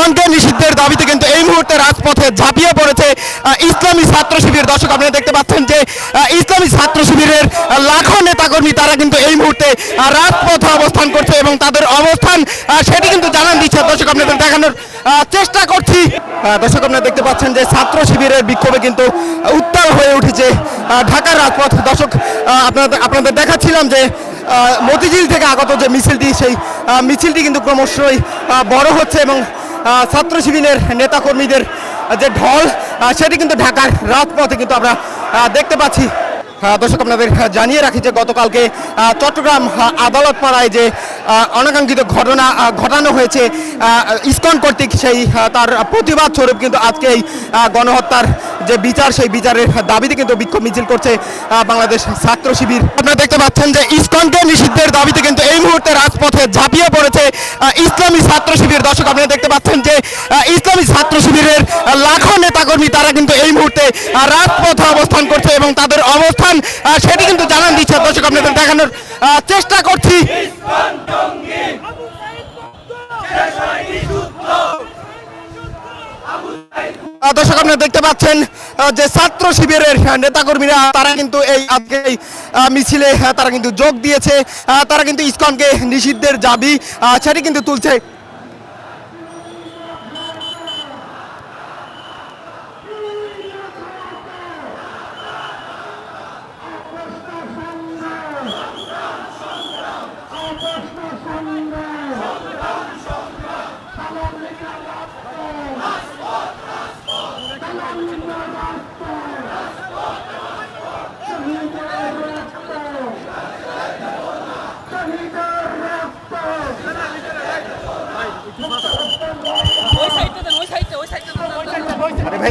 ইসকনকে নিষিদ্ধের দাবিতে কিন্তু এই মুহূর্তে রাজপথে ঝাঁপিয়ে পড়েছে ইসলামী ছাত্র শিবির। দর্শক, আপনারা দেখতে পাচ্ছেন যে ইসলামী ছাত্র শিবিরের লাখো নেতাকর্মী তারা কিন্তু এই মুহূর্তে রাজপথে অবস্থান করছে এবং তাদের অবস্থান সেটি কিন্তু জানান দিচ্ছে। দর্শক, আপনাদের দেখানোর চেষ্টা করছি। দর্শক, আপনারা দেখতে পাচ্ছেন যে ছাত্র শিবিরের বিক্ষোভে কিন্তু উত্তাল হয়ে উঠেছে ঢাকার রাজপথ। দর্শক আপনাদের আপনাদের দেখাচ্ছিলাম যে মতিঝিল থেকে আগত যে মিছিলটি, সেই মিছিলটি কিন্তু ক্রমশই বড় হচ্ছে এবং ছাত্র শিবিরের নেতাকর্মীদের যে ঢল সেটি কিন্তু ঢাকার রাজপথে কিন্তু আমরা দেখতে পাচ্ছি। দর্শক, আপনাদের জানিয়ে রাখি যে গতকালকে চট্টগ্রাম আদালত পাড়ায় যে অনাকাঙ্ক্ষিত ঘটনা ঘটানো হয়েছে ইস্কন কর্তৃক সেই তার প্রতিবাদ স্বরূপ কিন্তু আজকে এই গণহত্যার যে বিচার, সেই বিচারের দাবিতে কিন্তু বিক্ষোভ মিছিল করছে বাংলাদেশ ছাত্র শিবির। আপনারা দেখতে পাচ্ছেন যে ইসকনকে নিষিদ্ধের দাবিতে কিন্তু এই মুহূর্তে রাজপথে ঝাঁপিয়ে পড়েছে ইসলামী ছাত্র শিবির। দর্শক, আপনারা দেখতে পাচ্ছেন যে ইসলামী ছাত্র শিবিরের লাখো নেতাকর্মী, তারা কিন্তু এই মুহূর্তে রাজপথে অবস্থান করছে এবং তাদের অবস্থান সেটি কিন্তু জানান দিচ্ছে। দর্শক, আপনাদের দেখানোর চেষ্টা করছি। দর্শক, আপনারা দেখতে পাচ্ছেন যে ছাত্র শিবিরের নেতা নেতাকর্মীরা, তারা কিন্তু এই আজকে মিছিলে তারা কিন্তু যোগ দিয়েছে তারা কিন্তু ইস্কনকে নিষিদ্ধের দাবি সেটি কিন্তু তুলছে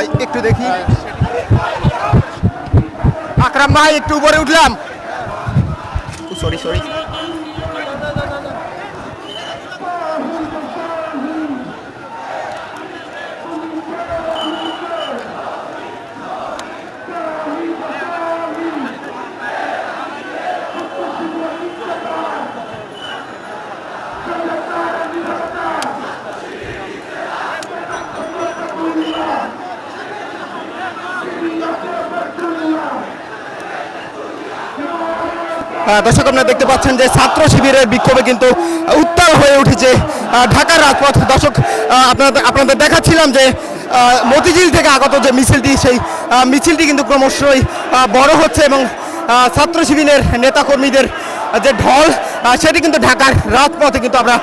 ভাই একটু দেখি। আকরাম ভাই একটু উপরে উঠলাম। সরি সরি দর্শক, আপনারা দেখতে পাচ্ছেন যে ছাত্র শিবিরের বিক্ষোভে কিন্তু উত্তাল হয়ে উঠেছে ঢাকার রাজপথ। দর্শক আপনাদের আপনাদের দেখাচ্ছিলাম যে মতিঝিল থেকে আগত যে মিছিলটি, সেই মিছিলটি কিন্তু ক্রমশই বড় হচ্ছে এবং ছাত্র শিবিরের নেতাকর্মীদের যে ঢল সেটি কিন্তু ঢাকার রাজপথে কিন্তু আমরা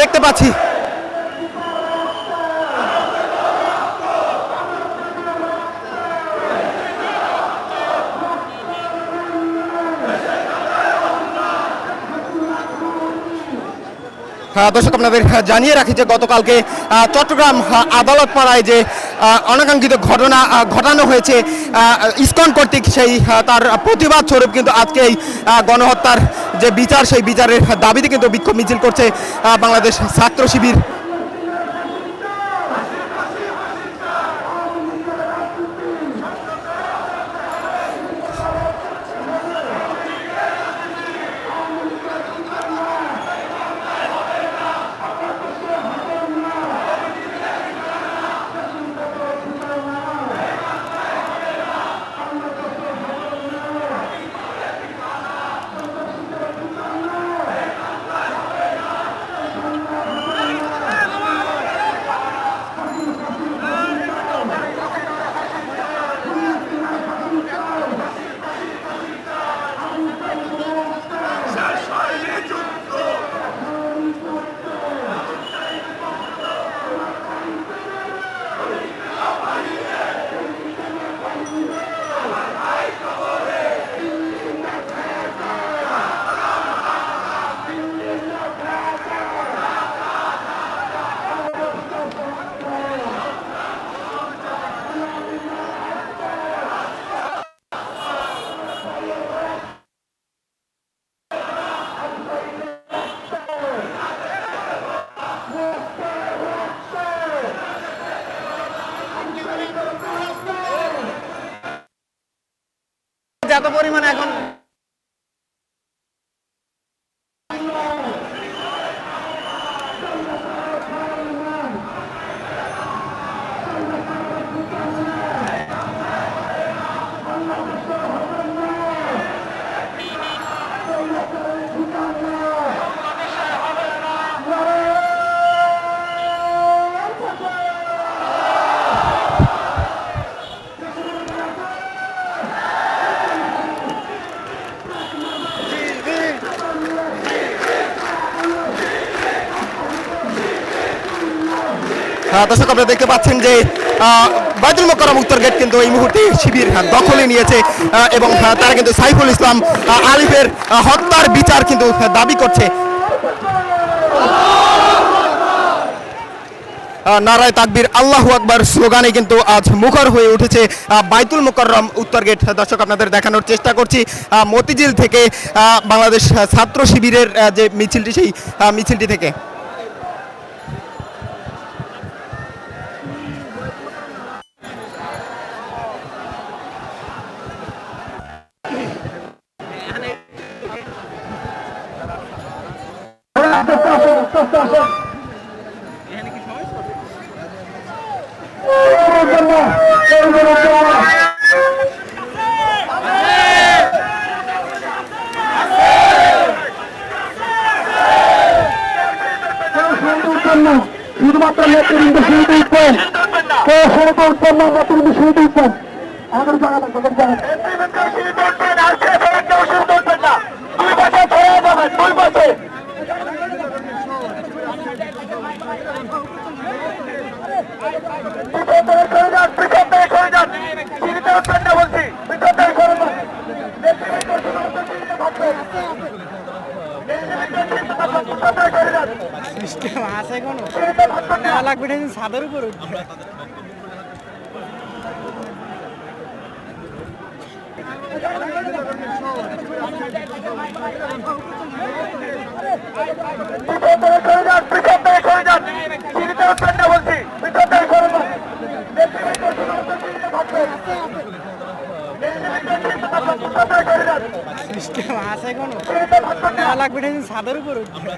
দেখতে পাচ্ছি। দর্শক, আপনাদের জানিয়ে রাখি যে গতকালকে চট্টগ্রাম আদালত পাড়ায় যে অনাকাঙ্ক্ষিত ঘটনা ঘটানো হয়েছে ইসকন কর্তৃক সেই তার প্রতিবাদ স্বরূপ কিন্তু আজকে এই গণহত্যার যে বিচার, সেই বিচারের দাবিতে কিন্তু বিক্ষোভ মিছিল করছে বাংলাদেশ ছাত্র শিবির। এত পরিমাণ এখন দর্শক, আপনারা দেখতে পাচ্ছেন যে বাইতুল মোকাররম উত্তর গেট কিন্তু এই মুহূর্তে শিবির দখলে নিয়েছে এবং তারা কিন্তু সাইফুল ইসলাম আলিফের হত্যার বিচার কিন্তু দাবি করছে। নারায় তাকবীর, আল্লাহ আকবার স্লোগানে কিন্তু আজ মুখর হয়ে উঠেছে বাইতুল মোকাররম উত্তর গেট দর্শক, আপনাদের দেখানোর চেষ্টা করছি মতিঝিল থেকে বাংলাদেশ ছাত্র শিবিরের যে মিছিলটি, সেই মিছিলটি থেকে। শুধুমাত্র নেতৃবৃন্দ শুরুতে উঠবেন কেউ শুরুতে উঠবেন না নেতৃবৃন্দ শুরুতে উঠবেন আমাদের জায়গা আমাদের জায়গা দুই পাশে ছড়িয়ে যাবেন দুই পাশে পিছন থেকে সরে যান পিছন থেকে সরে যান সিঁড়িতে উঠবেন না বলছি পিছন থেকে সরে যান নেতৃবৃন্দ শুধুমাত্র সিঁড়িতে থাকবেন নেতৃবৃন্দ সিঁড়িতে থাকবেন, পিছন থেকে সরে যান। সিস্টেম আছে কোনো সিঁড়িতে থাকবেন না। নেওয়া লাগবে এটা কিন্তু ছাদের উপর উঠবে। পিছন থেকে সরে যান, পিছন থেকে সরে যান। সিস্টেম আছে কোনো নেওয়া লাগবে এটা কিন্তু ছাদের উপর উঠবে। সিঁড়িতে উঠবেন না বলছি পিছন থেকে সরে যান নেতৃবৃন্দ শুধুমাত্র সিঁড়িতে থাকবেন নেতৃবৃন্দ সিঁড়িতে সিস্টেম আছে কোনো থাকবেন না। নেওয়া লাগবে ছাদের উপর উঠবে।